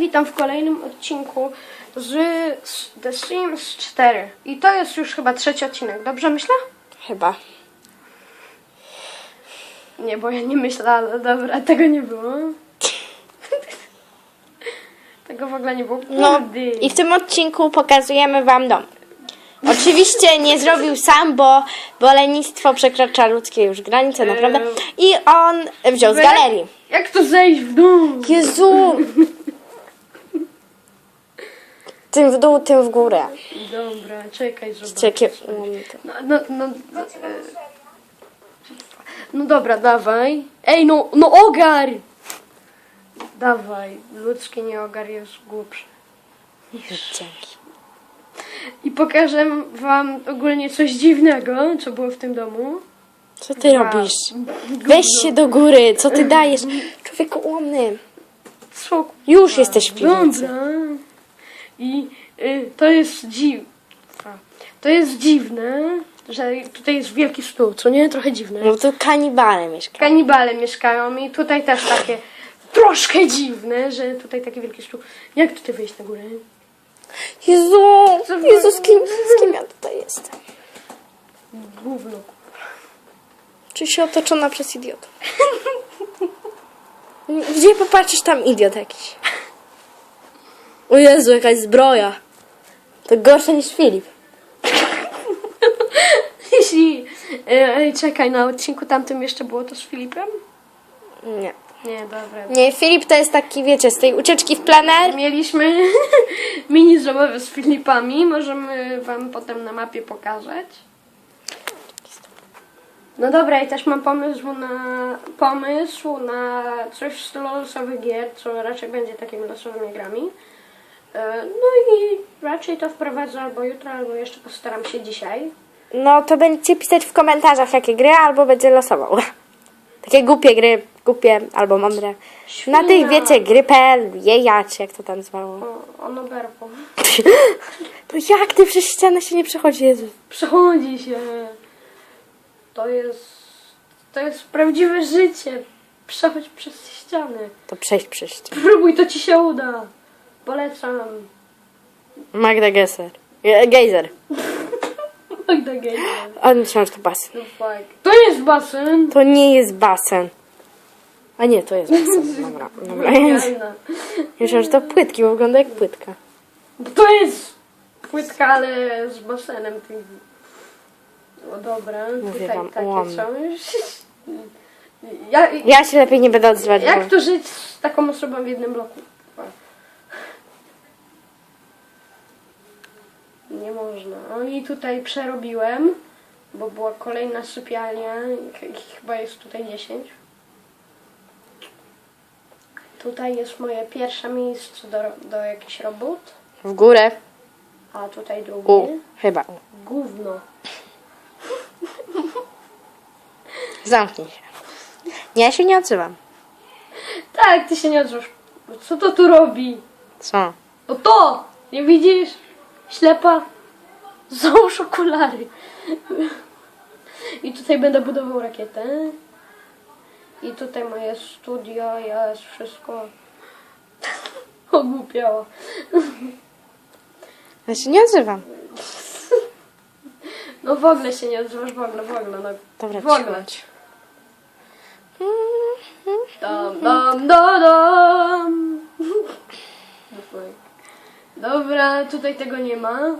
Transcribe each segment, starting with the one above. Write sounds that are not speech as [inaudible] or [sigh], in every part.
Witam w kolejnym odcinku z, z The Sims 4. I to jest już chyba trzeci odcinek, dobrze myślę? Chyba. Nie, bo ja nie myślę, ale dobra, tego nie było. tego w ogóle nie było. No Kurde. i w tym odcinku pokazujemy wam dom. Oczywiście nie zrobił sam, bo, bo lenistwo przekracza ludzkie już granice, naprawdę. I on wziął z galerii. Jak to zejść w dół? Jezu! Tym w dół, tym w górę. Dobra, czekaj, Wiecie, zobacz. jakie. No, no, no, no, no dobra, dawaj. Ej, no, no ogar! Dawaj, ludzki nieogar jest głupszy. Dzięki. I pokażę wam ogólnie coś dziwnego, co było w tym domu. Co ty robisz? Weź się do góry, co ty dajesz? [laughs] Człowieku ułomny. Co? Już jesteś w piwnicy. Dobra. I y, to jest dziw... To jest dziwne, że tutaj jest wielki stół, co nie? Trochę dziwne. No tu kanibale mieszkają. Kanibale mieszkają i tutaj też takie troszkę dziwne, że tutaj taki wielki stół. Jak tutaj wejść na górę? Jezu! Jezu, z kim, z kim ja tutaj jestem? Gówno. Czy się otoczona przez idiotów? [laughs] Gdzie popatrzysz, tam idiot jakiś. O Jezu, jakaś zbroja. To gorsze niż Filip. [laughs] Jeśli... e, czekaj, na odcinku tamtym jeszcze było to z Filipem? Nie. Nie, dobra. Nie, Filip to jest taki, wiecie, z tej ucieczki w plener. Mieliśmy [laughs] mini zabawę z Filipami. Możemy wam potem na mapie pokazać. No dobra, i też mam pomysł na pomysł na coś w stylu losowych gier, co raczej będzie takimi losowymi grami. E, No i raczej to wprowadzę albo jutro, albo jeszcze postaram się dzisiaj. No to będziecie pisać w komentarzach, jakie gry, albo będzie losował. [laughs] Takie głupie gry, głupie albo mądre. Na tych, wiecie, gry.pl, jeja, czy jak to tam zwało. O, ono berło. [laughs] To jak ty przez ścianę się nie przechodzi, Jezu? Przechodzi się. To jest. To jest prawdziwe życie. Przechodź przez ściany. To przejść przez ścianę. Próbuj, to ci się uda. Polecam. Magda Gesser. E, Gejzer. [laughs] Magda Gejzer. On myślał, że to basen. No fuck. To jest basen. To nie jest basen. A nie, to jest basen. [laughs] Dobra, dobra. Myślałam, że to płytki, bo wygląda jak płytka. Bo To jest płytka, ale z basenem. Ty... No dobra, Mówię tutaj wam, takie są. Ja, Ja się lepiej nie będę odzywać, jak bo... to żyć z taką osobą w jednym bloku? Nie można. No i tutaj przerobiłem, bo była kolejna sypialnia. Chyba jest tutaj 10. Tutaj jest moje pierwsze miejsce do, do jakichś robót, W górę. a tutaj U. drugie. Chyba. Gówno. Zamknij się. Nie, ja się nie odzywam. Tak, ty się nie odrzuć. Co to tu robi? Co? No to! Nie widzisz? Ślepa? Załóż okulary. I tutaj będę budował rakietę. I tutaj moje studio jest wszystko [laughs] ogłupiało. Ja się nie odzywam. No w ogóle się nie odzywasz, w ogóle, w ogóle. No, Dobra, w ogóle. Dam, dam, da, dam. Dobra, tutaj tego nie ma. Y,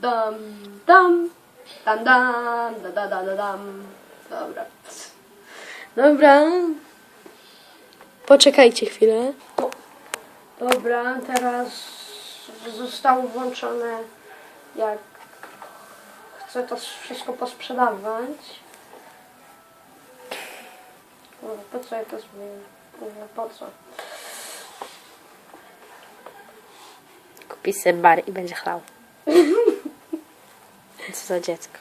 Dam, dam, dam, dam, da, da, da, da, dam. Dobra. Dobra. Poczekajcie chwilę. Dobra, teraz zostało włączone jak chcę to wszystko posprzedawać. Po co ja to zmienię? Po co? Sobie bar i będzie chlał. [laughs] Co za dziecko.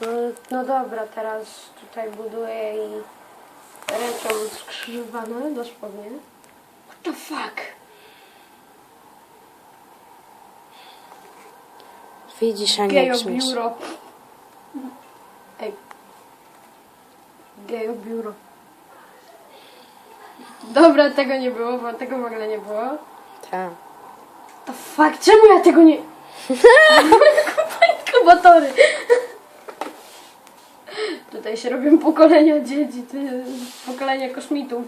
No, no dobra, teraz tutaj buduję i mam skrzyżowane dosłownie. What the fuck? Widzisz, a nie Gejo biuro. Gejo biuro. Dobra, tego nie było, bo tego w ogóle nie było. Tak. To fuck, czemu ja tego nie... [laughs] Kubatory. Tutaj się robią pokolenia dzieci, ty, pokolenia kosmitów.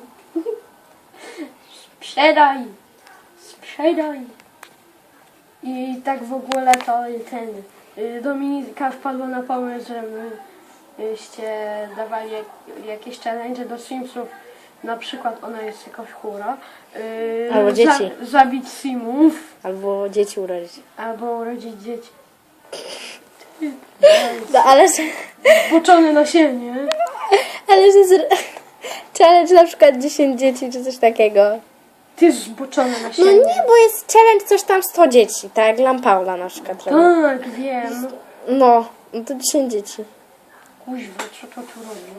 Sprzedaj! Sprzedaj! I tak w ogóle to ten y, Dominika wpadła na pomysł, żeby byście dawali jak, jakieś challenge do Simsów. Na przykład ona jest jakaś chora. y, Albo dzieci. zabić Simów Albo dzieci urodzić. albo urodzić dzieci. [laughs] No, ale że, Boczone nasienie. ale że challenge na przykład 10 dzieci czy coś takiego. Ty zboczone No nasienie. nie, bo jest challenge coś tam 100 dzieci, tak Lampaula na przykład. Tak, wiem. No, no to 10 dzieci. Kuźwa, co to tu robi?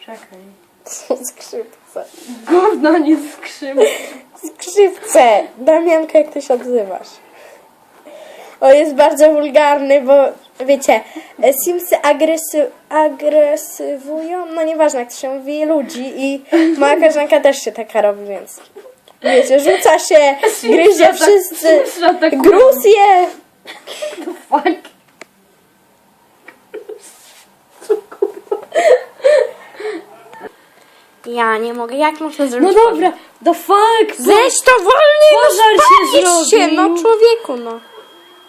Czekaj. [laughs] Skrzypce. Gówno nie skrzymy. Skrzypce! Damianka, jak ty się odzywasz? O, jest bardzo wulgarny, bo wiecie, Simsy agresy, agresywują, no nieważne jak to się mówi, ludzi i moja koleżanka też się taka robi, więc wiecie, rzuca się, gryzie wszyscy, gruz je. Fuck. Ja nie mogę, jak można No zrobić dobra, the fuck. Ześ to wolniej, no Pożar się zrobił. się, no człowieku, no.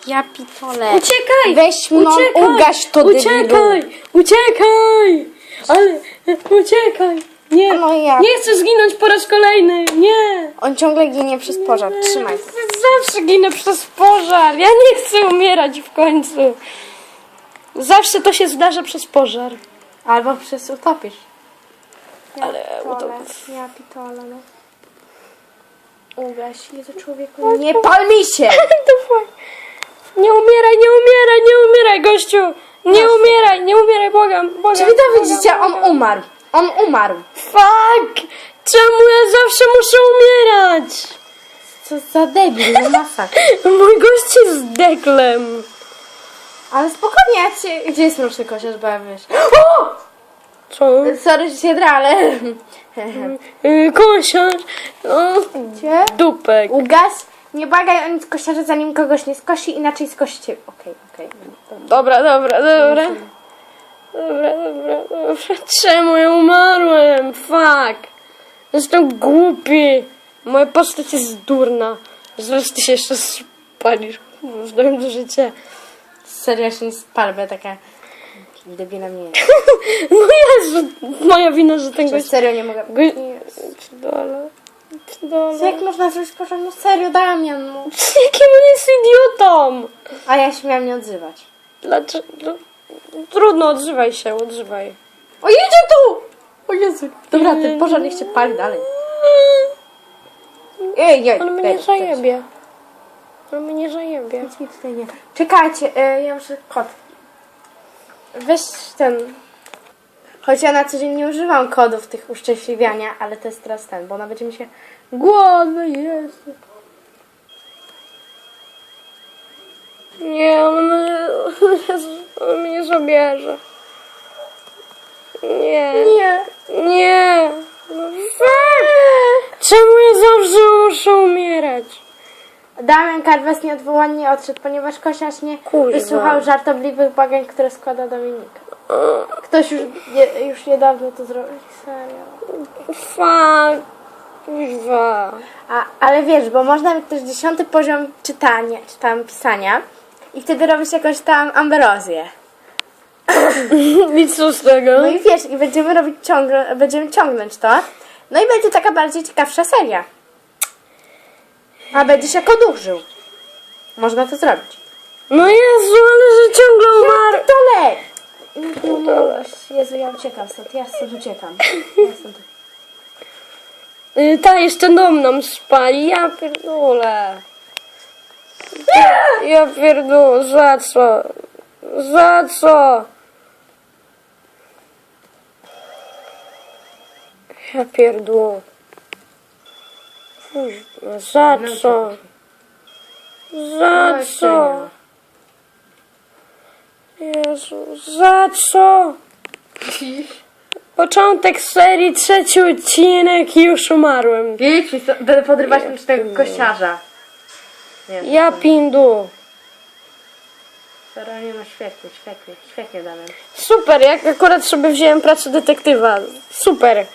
Ja pitole. Uciekaj! Weź mną, uciekaj, ugaś to debilu. Uciekaj! Uciekaj! Ale uciekaj! Nie, No ja. nie chcę zginąć po raz kolejny! Nie! On ciągle ginie przez pożar, trzymaj. Zawsze ginę przez pożar! Ja nie chcę umierać w końcu! Zawsze to się zdarza przez pożar. Albo przez utopisz. Ale Pitole, ja pitole, no. Ugaś, Jezu człowieku, nie pal mi się! [laughs] Nie umieraj, nie umieraj, nie umieraj, gościu! Nie umieraj, nie umieraj, błagam, błagam. Czy wy to widzicie? On umarł. On umarł. Fuck! Czemu ja zawsze muszę umierać? Co za debil, no masakra. [laughs] Mój gość jest deklem. Ale spokojnie, ja cię... Gdzie jest mroczny kosiarz, bo ja wiesz. Co? Sorry, że się dra, ale... Yy, Kosiarz. O, Gdzie? dupek. Ugaś, nie bagaj o nic kosiarza, zanim kogoś nie skosi, inaczej skosi cię. Okej, okej. Dobra, dobra, dobra. Dobra, dobra, dobra. Czemu ja umarłem? Fuck. Jestem głupi. Moja postać jest durna. Zaraz ty się jeszcze spalisz. Zdałem do życia. Serio, ja się nie spalę, bo taka... Debila mnie. [laughs] No Jezu, moja wina, że ten gość... serio nie mogę... gość... Pidole. Co, Jak można zrobić porządek? No serio, Damian, no. [laughs] Jakim on jest idiotą? A ja się miałam nie odzywać. Dlaczego? No, Trudno, odzywaj się, odzywaj. O, jedzie tu! O Jezu. Dobra, ten pożar niech się pali dalej. Ej, ej, On mnie zajebie. On mnie zajebie. Nic mi tutaj nie. Czekajcie, e, ja muszę kod. Weź ten. Choć ja na co dzień nie używam kodów tych uszczęśliwiania, ale to jest teraz ten, bo ona będzie mi się głodny jest. Nie, on mnie, on mnie zabierze. Nie. Nie. Nie. No. Czemu ja zawsze muszę umierać? Damian Karwas nieodwołanie odszedł, ponieważ kosiarz nie Kurwa. wysłuchał żartobliwych bagań, które składa Dominika. Ktoś już, je, już niedawno to zrobił. Serio. Fuck. Kuźwa. A, ale wiesz, bo można mieć też dziesiąty poziom czytania, czy tam pisania i wtedy robisz jakąś tam ambrozję. [laughs] I co z tego? No i wiesz, i będziemy robić ciągle, będziemy ciągnąć to. No i będzie taka bardziej ciekawsza seria. A będziesz jako duch żył. Można to zrobić. No Jezu, ale że ciągle umarł. Dole! Jezu, ja uciekam stąd, ja stąd uciekam. Ja stąd... [laughs] Y, Ta jeszcze dom nam spali, ja pierdolę. [laughs] Ja pierdolę, za co? Za co? Ja pierdolę. Za co? Za co? Jezu, za co? Początek serii, trzeci odcinek i już umarłem. Idź, będę podrywać tego kościarza. Nie, Ja pindu. Serio, nie no świetnie, świetnie, świetnie Damian. Super, jak akurat sobie wziąłem pracę detektywa. Super.